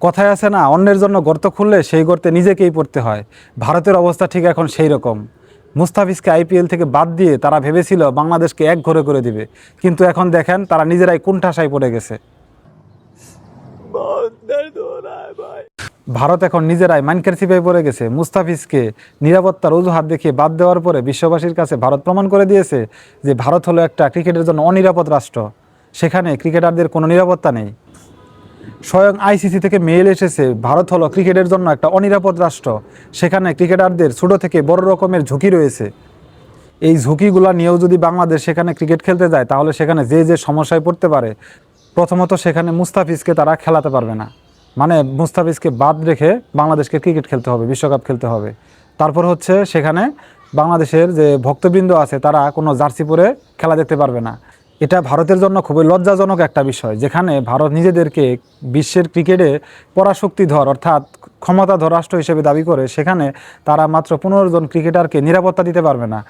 কথায় আছে না, অন্যের জন্য গর্ত খুললে সেই গর্তে নিজেকেই পড়তে হয়। ভারতের অবস্থা ঠিক এখন সেই রকম মুস্তাফিজকে আইপিএল থেকে বাদ দিয়ে তারা ভেবেছিল বাংলাদেশকে এক ঘরে করে দিবে। কিন্তু এখন দেখেন তারা নিজেরাই কুণ্ঠাসায় পড়ে গেছে। ভারত এখন নিজেরাই মাইনকার সিপাই পড়ে গেছে। মুস্তাফিজকে নিরাপত্তার অজুহাত দেখিয়ে বাদ দেওয়ার পরে বিশ্ববাসীর কাছে ভারত প্রমাণ করে দিয়েছে যে ভারত হলো একটা ক্রিকেটের জন্য অনিরাপদ রাষ্ট্র। সেখানে ক্রিকেটারদের কোনো নিরাপত্তা নেই। স্বয়ং আইসিসি থেকে মেল এসেছে, ভারত হলো ক্রিকেটের জন্য একটা অনিরাপদ রাষ্ট্র। সেখানে ক্রিকেটারদের ছোটো থেকে বড় রকমের ঝুঁকি রয়েছে। এই ঝুঁকিগুলা নিয়েও যদি বাংলাদেশ সেখানে ক্রিকেট খেলতে যায়, তাহলে সেখানে যে যে সমস্যায় পড়তে পারে, প্রথমত সেখানে মুস্তাফিজকে তারা খেলাতে পারবে না। মানে মুস্তাফিজকে বাদ রেখে বাংলাদেশকে ক্রিকেট খেলতে হবে, বিশ্বকাপ খেলতে হবে। তারপর হচ্ছে সেখানে বাংলাদেশের যে ভক্তবৃন্দ আছে, তারা কোনো জার্সি পরে খেলা দেখতে পারবে না। এটা ভারতের জন্য খুবই লজ্জাজনক একটা বিষয়, যেখানে ভারত নিজেদেরকে বিশ্বের ক্রিকেটে পরাশক্তিধর অর্থাৎ ক্ষমতাধর রাষ্ট্র হিসেবে দাবি করে, সেখানে তারা মাত্র পনেরো জন ক্রিকেটারকে নিরাপত্তা দিতে পারবে না।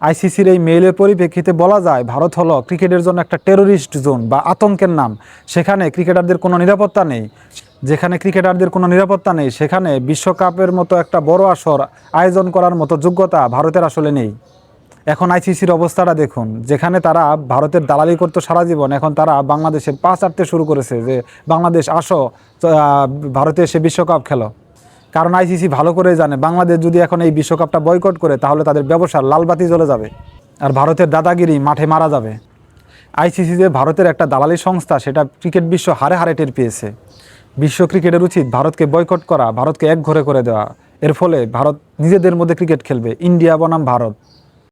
আইসিসির এই মেইলের পরিপ্রেক্ষিতে বলা যায়, ভারত হলো ক্রিকেটের জন্য একটা টেরোরিস্ট জোন বা আতঙ্কের নাম। সেখানে ক্রিকেটারদের কোনো নিরাপত্তা নেই। যেখানে ক্রিকেটারদের কোনো নিরাপত্তা নেই, সেখানে বিশ্বকাপের মতো একটা বড় আসর আয়োজন করার মতো যোগ্যতা ভারতের আসলে নেই। এখন আইসিসির অবস্থাটা দেখুন, যেখানে তারা ভারতের দালালি করতো সারা জীবন, এখন তারা বাংলাদেশের পা চাটতে শুরু করেছে যে বাংলাদেশ আসো ভারতে এসে বিশ্বকাপ খেলো। কারণ আইসিসি ভালো করে জানে, বাংলাদেশ যদি এখন এই বিশ্বকাপটা বয়কট করে, তাহলে তাদের ব্যবসার লালবাতি জ্বলে যাবে আর ভারতের দাদাগিরি মাঠে মারা যাবে। আইসিসি যে ভারতের একটা দালালি সংস্থা, সেটা ক্রিকেট বিশ্ব হারে হারে টের পেয়েছে। বিশ্ব ক্রিকেটের উচিত ভারতকে বয়কট করা, ভারতকে এক ঘরে করে দেওয়া। এর ফলে ভারত নিজেদের মধ্যে ক্রিকেট খেলবে। ইন্ডিয়া বনাম ভারত।